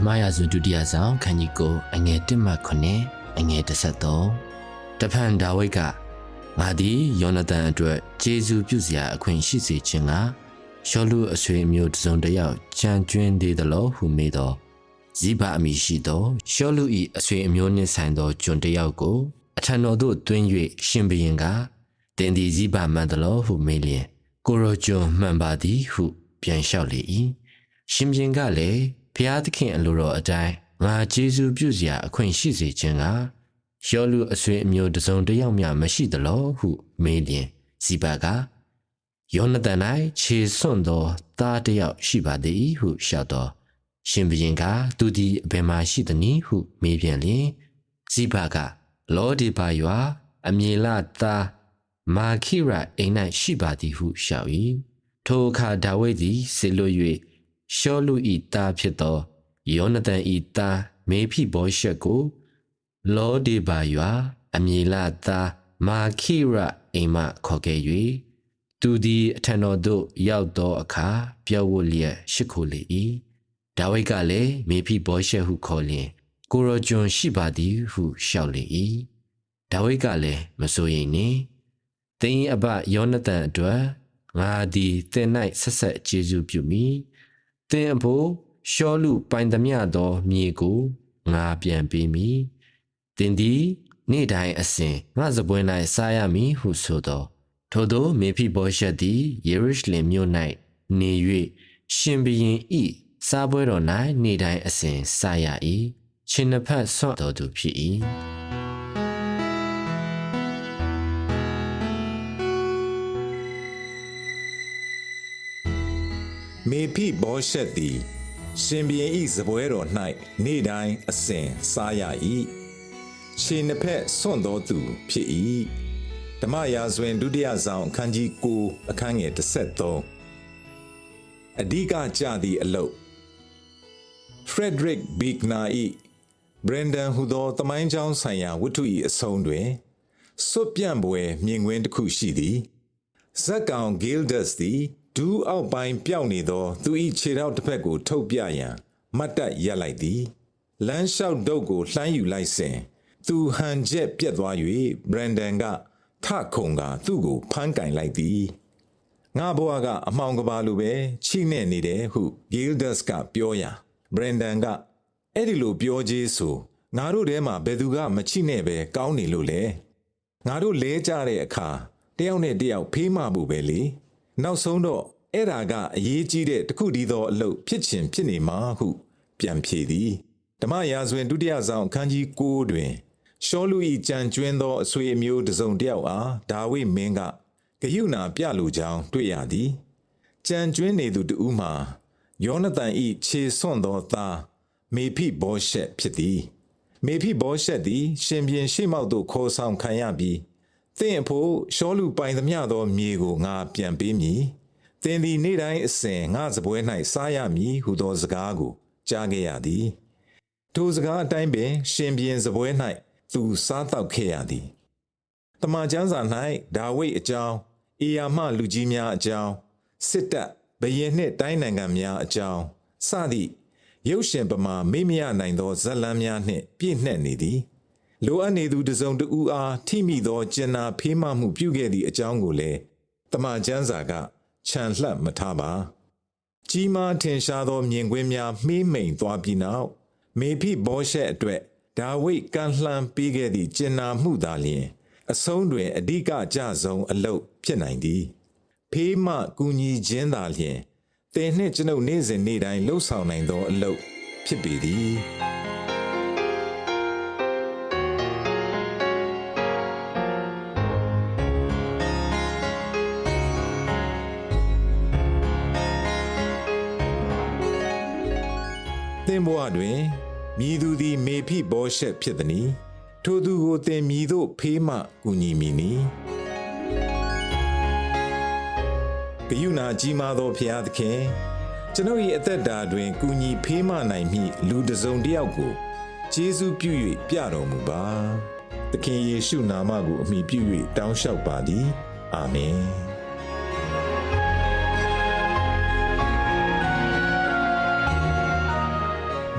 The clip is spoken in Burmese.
မ္မရာဇဝင်ဒုတိယဆောင်ခန်းကြီးကိုအငယ်1မှ9အငယ်33တဖန်ဒါဝိဒ်ကငါသည်ယောနသန်အတွက်ဂျေဇုပြုစရာအခွင့်ရှိစေခြင်းကရှောလူအဆွေအမျိုးတစ်စုံတစ်ယောက်ကြံကျွင်းသေးသလိုဟုမေးသောဇိဘအမိရှိသောရှောလူ၏အဆွေအမျိုးနှင့်ဆိုင်သောကျွန်တစ်ယောက်ကိုအထံတော်သို့တွင်၍ရှင်ဘရင်ကတင်သည်ဇိဘမှန်သလိုဟုမေးလျင်ကိုရောကျွန်မှန်ပါသည်ဟု ပြန်လျှောက်လေ၏ရှင်ဘရင်ကလည်း ဖျားသခင်အလိုတော်အတိုင်းငါဂျေဇုပြုစရာအခွင့်ရှိစေခြင်းကယောလူအဆွေအမျိုးတစ်စုံတစ်ယောက်မျှမရှိသလိုဟုမေးလျင်ဇိဘကယောနသန်၌ခြေစွန့်သောသားတစ်ယောက်ရှိပါသည်ဟုလျှောက်တော်ရှင်ဘရင်ကသူသည်အဘယ်မှရှိသနည်းဟုမေးပြန်လျင်ဇိဘကလောဒီဘာရွာအမြေလသားမာခိရအိမ်၌ရှိပါသည်ဟုလျှောက်၏ထိုအခါဒါဝိဒ်သည်ဆေလွတ်၍ ရှောလူ၏သားဖြစ်သောယောနသန်၏သားမေဖိဘောရှက်ကို လောဒီဘာရွာအမြေလသားမာခိရအိမ်မှခေါ်ခဲ့၍သူသည်အထံတော်သို့ရောက်သောအခါပြောဝတ်လျက်ရှိခိုးလေ၏ဒါဝိဒ်ကလည်းမေဖိဘောရှက်ဟုခေါ်လျင် ကိုရောကျွန်ရှိပါသည်ဟုလျှောက်လေ၏ဒါဝိဒ်ကလည်းမစိုးရိမ်နှင့်သင်၏အဘယောနသန်အတွက်ငါသည်သင်၌ဆက်ဆက်ကျေးဇူးပြုမည် သင်အဖို့ရှောလူပိုင်သမျှသောမြေကိုငါပြန်ပေးမည်တင်သည်နေ့တိုင်းအစဉ်ငါစပွဲ၌စားရမည်ဟုဆိုသောထို့သောမေဖိဘောရှက်သည်ယေရုရှလင်မြို့၌နေ၍ရှင်ဘုရင်ဤစားပွဲတော်၌နေ့တိုင်းအစဉ်စားရ၏ရှင်နဖတ်ဆွတ်တော်သူဖြစ်၏။ မေဖိဘောရှက်သည် ရှင်ဘရင်ဤစပွဲတော်၌နေ့တိုင်းအစဉ်စားရ၏။ရှင်နှစ်ဖက်ဆွန့်တော်သူဖြစ်၏။ဓမ္မရာဇဝင်ဒုတိယဆောင်အခန်းကြီး9အခန်းငယ်33အဓိကကြသည့်အလုတ်ဖရက်ဒရစ်ဘီဂနာ၏ဘရန်ဒန်ဟူသောတမိုင်းကျောင်းဆိုင်ရာဝတ္ထု၏အဆုံးတွင်စွတ်ပြန့်ပွဲမြင်ကွင်းတစ်ခုရှိသည်ဇက်ကောင်ဂီလ်ဒတ်သည် ဒူးအောက်ပိုင်းပျောက်နေသော သူ၏ခြေထောက်တစ်ဖက်ကို ထုတ်ပြရန်မတ်တက်ရက်လိုက်သည်လမ်းလျှောက်ဒုတ်ကိုလှမ်းယူလိုက်စဉ်သူဟန်ချက်ပြက်သွား၍ဘရန်ဒန်ကထခုံကသူ့ကိုဖမ်းကင်လိုက်သည်ငါဘွားကအမှောင်ကပါလိုပဲချိနဲ့နေတယ်ဟုဂီလ်ဒတ်ကပြောရာဘရန်ဒန်ကအဲ့ဒီလိုပြောကြီးဆိုငါတို့ထဲမှာဘယ်သူကမချိနဲ့ပဲကောင်းနေလို့လဲငါတို့လဲကြတဲ့အခါတယောက်နဲ့တယောက်ဖေးမမှုပဲလေ နောက်ဆုံးတော့အဲ့ဒါကအရေးကြီးတဲ့တခုတည်းသောအလုပ်ဖြစ်ချင်ဖြစ်နေမှာဟု ပြန်ဖြေသည်ဓမ္မရာဇဝင်ဒုတိယဆောင်အခန်းကြီး9တွင်ရှောလူ၏ကြံကျွင်းသောအဆွေအမျိုးတစုံတယောက်အားဒါဝိမင်းကဂယုဏပြလိုကြောင်းတွေ့ရသည်ကြံကျွင်းနေသူတူမှာယောနသန်၏ခြေဆွန့်သောသားမေဖိဘောရှက်ဖြစ်သည် မေဖိဘောရှက်သည် ရှင်ပြန်ရှိမောက်သို့ခေါ်ဆောင်ခံရပြီး သင်အဖို့ရှောလူပိုင်သမျှသောမြေကိုငါပြန်ပေးမည်သင်သည်နေ့တိုင်းအစဉ်ငါစပွဲ၌စားရမည်ဟုသောစကားကိုကြားခဲ့ရသည်ထိုစကားအတိုင်းပင် ရှင်ပြန်စပွဲ၌သူစားတော့ခဲ့ရသည်တမန်ကျမ်းစာ၌ဒါဝိဒ်အကြောင်းအေယာမလူကြီးများအကြောင်းစစ်တပ်ဘယင်နှင့်တိုင်းနိုင်ငံများအကြောင်းစသည့်ရုပ်ရှင်ပမာမေ့မရနိုင်သောဇလံများနှင့်ပြည့်နှက်နေသည် လိုအပ်နေသူတစုံတဦးအားထိမိသောကျင်နာဖေးမမှုပြုခဲ့သည့်အကြောင်းကိုလည်းတမန်ကျမ်းစာကခြံလှပ်မထားပါကြီးမားထင်ရှားသောမြင်ကွင်းများမှေးမိန်သွားပြီးနောက်မေဖိဘောရှက်အတွက်ဒါဝိတ်ကန်လှန်ပေးခဲ့သည့်ကျင်နာမှုသာလျှင်အဆုံးတွင်အဓိကကြဆုံးအလုတ်ဖြစ်နိုင်သည်ဖေးမကူညီခြင်းသာလျှင်သင်နှင့်ကျွန်ုပ်နေ့စဉ်နေ့တိုင်းလှုပ်ဆောင်နိုင်သောအလုပ်ဖြစ်ပေသည် ဘဝတွင်မြည်သူသည်မေဖိဘောရှက်ဖြစ်သည်။ထိုသူကိုသင်မြည်သို့ဖေးမှကူညီမည်နီ။ဂယုဏကြီးမားသောဖျားသခင်ကျွန်ုပ်၏အသက်တာတွင်ကူညီဖေးမှနိုင်မည့်လူတစ်စုံတစ်ယောက်ကိုကျေးဇူးပြု၍ပြတော်မူပါ။သခင်ယေရှုနာမကိုအမိပြု၍တောင်းလျှောက်ပါသည်။အာမင်။